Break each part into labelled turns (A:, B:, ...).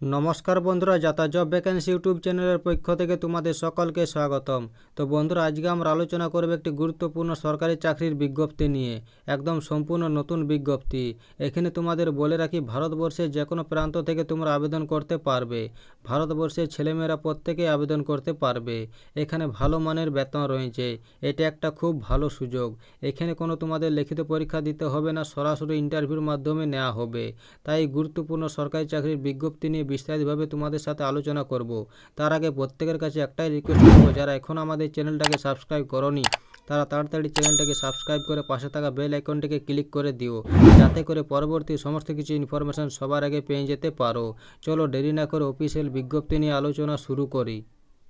A: নমস্কার বন্ধুরা যাতা জব ভ্যাকেন্সি ইউটিউব চ্যানেলের পক্ষ থেকে তোমাদের সকলকে স্বাগতম। তো বন্ধুরা, আজকে আমরা আলোচনা করব একটি গুরুত্বপূর্ণ সরকারি চাকরির বিজ্ঞপ্তি নিয়ে, একদম সম্পূর্ণ নতুন বিজ্ঞপ্তি। এখানে তোমাদের বলে রাখি, ভারতবর্ষের যে কোনো প্রান্ত থেকে তোমরা আবেদন করতে পারবে। ভারতবর্ষের ছেলেমেয়েরা প্রত্যেকেই আবেদন করতে পারবে। এখানে ভালো মানের বেতন রয়েছে। এটা একটা খুব ভালো সুযোগ। এখানে কোনো তোমাদের লিখিত পরীক্ষা দিতে হবে না, সরাসরি ইন্টারভিউর মাধ্যমে নেওয়া হবে। তাই গুরুত্বপূর্ণ সরকারি চাকরির বিজ্ঞপ্তি নিয়ে বিস্তারিতভাবে তোমাদের সাথে আলোচনা করব। তার আগে প্রত্যেকের কাছে একটাই রিকোয়েস্ট করব, যারা এখন আমাদের চ্যানেলটাকে সাবস্ক্রাইব করনি, তারা তাড়াতাড়ি চ্যানেলটাকে সাবস্ক্রাইব করে পাশে থাকা বেল আইকনটিকে ক্লিক করে দিও, যাতে করে পরবর্তী সমস্ত কিছু ইনফরমেশান সবার আগে পেয়ে যেতে পারো। চলো দেরি না করে অফিসিয়াল বিজ্ঞপ্তি নিয়ে আলোচনা শুরু করি।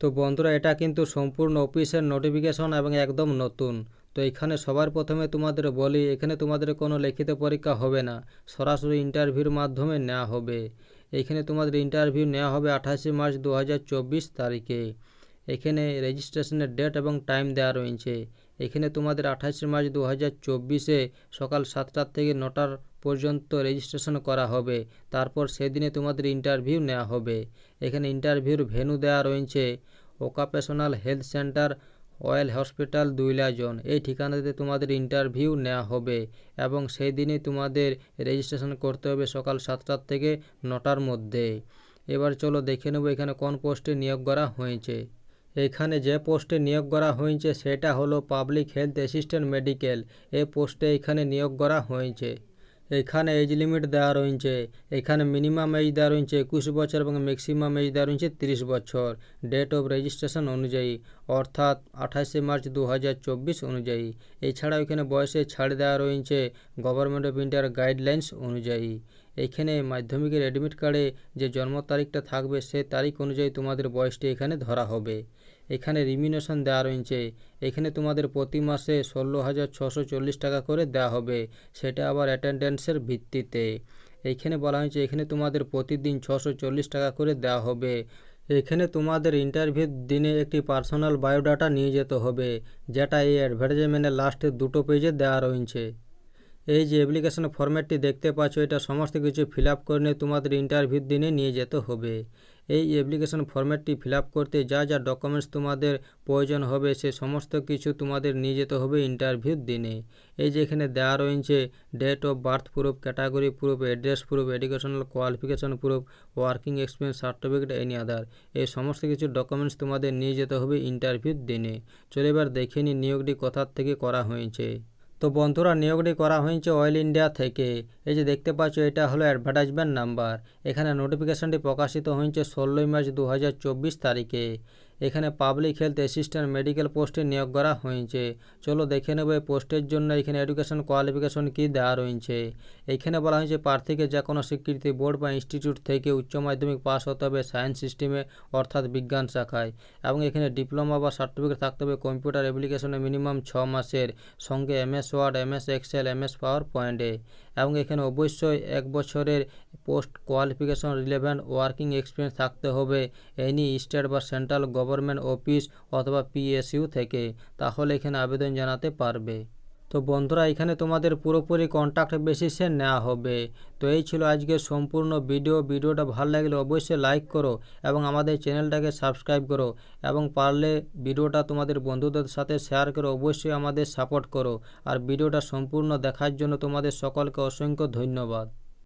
A: তো বন্ধুরা, এটা কিন্তু সম্পূর্ণ অফিসের নোটিফিকেশন এবং একদম নতুন। তো এখানে সবার প্রথমে তোমাদের বলি, এখানে তোমাদের কোনো লিখিত পরীক্ষা হবে না, সরাসরি ইন্টারভিউর মাধ্যমে নেওয়া হবে। এখানে তোমাদের ইন্টারভিউ নেওয়া হবে আঠাশে মার্চ দু হাজার চব্বিশ তারিখে। এখানে রেজিস্ট্রেশনের ডেট এবং টাইম দেওয়া রয়েছে। এখানে তোমাদের আঠাশে মার্চ দু হাজার চব্বিশে সকাল সাতটার থেকে নটার পর্যন্ত রেজিস্ট্রেশন করা হবে। তারপর সেদিনে তোমাদের ইন্টারভিউ নেওয়া হবে। এখানে ইন্টারভিউর ভেন্যু দেওয়া রয়েছে। Occupational health centre oil hospital Duliajan এই ঠিকানাতে তোমাদের ইন্টারভিউ নেওয়া হবে এবং সেই দিনই তোমাদের রেজিস্ট্রেশন করতে হবে সকাল সাতটার থেকে নটার মধ্যে। এবার চলো দেখে নেব এখানে কোন পোস্টে নিয়োগ করা হয়েছে। এখানে যে পোস্টে নিয়োগ করা হয়েছে সেটা হলো পাবলিক হেলথ অ্যাসিস্ট্যান্ট মেডিকেল। এই পোস্টে এখানে নিয়োগ করা হয়েছে। এখানে এজ লিমিট দেওয়া রয়েছে। এখানে মিনিমাম এজ দেওয়া রয়েছে একুশ বছর এবং ম্যাক্সিমাম এজ দেওয়া রয়েছে তিরিশ বছর। ডেট অফ রেজিস্ট্রেশন অনুযায়ী, অর্থাৎ আঠাশে মার্চ দু হাজার চব্বিশ অনুযায়ী। এছাড়াও এখানে বয়সে ছাড় দেওয়া রয়েছে গভর্নমেন্ট অফ ইন্ডিয়ার গাইডলাইন্স অনুযায়ী। এখানে মাধ্যমিকের অ্যাডমিট কার্ডে যে জন্ম তারিখটা থাকবে সে তারিখ অনুযায়ী তোমাদের বয়সটি এখানে ধরা হবে। এখানে রিমিনেশন দেওয়া রয়েছে। এখানে তোমাদের প্রতি মাসে ষোলো হাজার ছশো চল্লিশ টাকা করে দেওয়া হবে। সেটা আবার অ্যাটেন্ডেন্সের ভিত্তিতে। এইখানে বলা হয়েছে, এখানে তোমাদের প্রতিদিন ছশো চল্লিশ টাকা করে দেওয়া হবে। এখানে তোমাদের ইন্টারভিউ দিনে একটি পার্সোনাল বায়োডাটা নিয়ে যেতে হবে, যেটা এই অ্যাডভার্টাইজমেন্টের লাস্টের দুটো পেজে দেওয়া রয়েছে। এই যে অ্যাপ্লিকেশন ফর্ম্যাটটি দেখতে পাচ্ছ, এটা সমস্ত কিছু ফিল আপ করে তোমাদের ইন্টারভিউ দিনে নিয়ে যেতে হবে। এই অ্যাপ্লিকেশন ফর্ম্যাটটি ফিল করতে যা যা ডকুমেন্টস তোমাদের প্রয়োজন হবে সে সমস্ত কিছু তোমাদের নিয়ে যেতে হবে ইন্টারভিউর দিনে। এই যে এখানে দেওয়া রয়েছে date of birth proof, category proof, address proof, educational qualification proof, working experience certificate, any other. এই সমস্ত কিছু ডকুমেন্টস তোমাদের নিয়ে যেতে হবে ইন্টারভিউর দিনে। চলে এবার দেখে নিয়োগটি কোথার থেকে করা হয়েছে। তো বন্ধুরা, নিয়োগটি করা হয়েছে অয়েল ইন্ডিয়া থেকে। এই যে দেখতে পাচ্ছ, এটা হলো অ্যাডভার্টাইজমেন্ট নাম্বার এখানে নোটিফিকেশানটি প্রকাশিত হয়েছে ষোলোই মার্চ দু হাজার চব্বিশ তারিখে। এখানে পাবলিক হেলথ অ্যাসিস্ট্যান্ট মেডিকেল পোস্টে নিয়োগ করা হয়েছে। চলো দেখে নেব এই পোস্টের জন্য এখানে এডুকেশন কোয়ালিফিকেশন কী দেওয়া রয়েছে। এইখানে বলা হয়েছে, প্রার্থীকে যে কোনো স্বীকৃতি বোর্ড বা ইনস্টিটিউট থেকে উচ্চ মাধ্যমিক পাস হতে হবে সায়েন্স সিস্টেমে অর্থাৎ বিজ্ঞান শাখায়। এবং এখানে ডিপ্লোমা বা সার্টিফিকেট থাকতে হবে কম্পিউটার অ্যাপ্লিকেশনে মিনিমাম ছ মাসের। সঙ্গে MS Word MS Excel MS power পয়েন্টে এবং এখানে অবশ্যই এক বছরের post qualification relevant working experience থাকতে হবে। এনি স্টেট বা সেন্ট্রাল গভর্নমেন্ট অফিস অথবা পিএসইউ থেকে। তাহলে এখানে আবেদন জানাতে পারবে। তো বন্ধুরা, এখানে তোমাদের পুরোপুরি কন্ট্যাক্ট বেসিসে নেওয়া হবে। তো এই ছিল আজকের সম্পূর্ণ ভিডিও ভিডিওটা ভালো লাগলে অবশ্যই লাইক করো এবং আমাদের চ্যানেলটাকে সাবস্ক্রাইব করো এবং পারলে ভিডিওটা তোমাদের বন্ধুদের সাথে শেয়ার করো অবশ্যই আমাদের সাপোর্ট করো। আর ভিডিওটা সম্পূর্ণ দেখার জন্য তোমাদের সকলকে অসংখ্য ধন্যবাদ।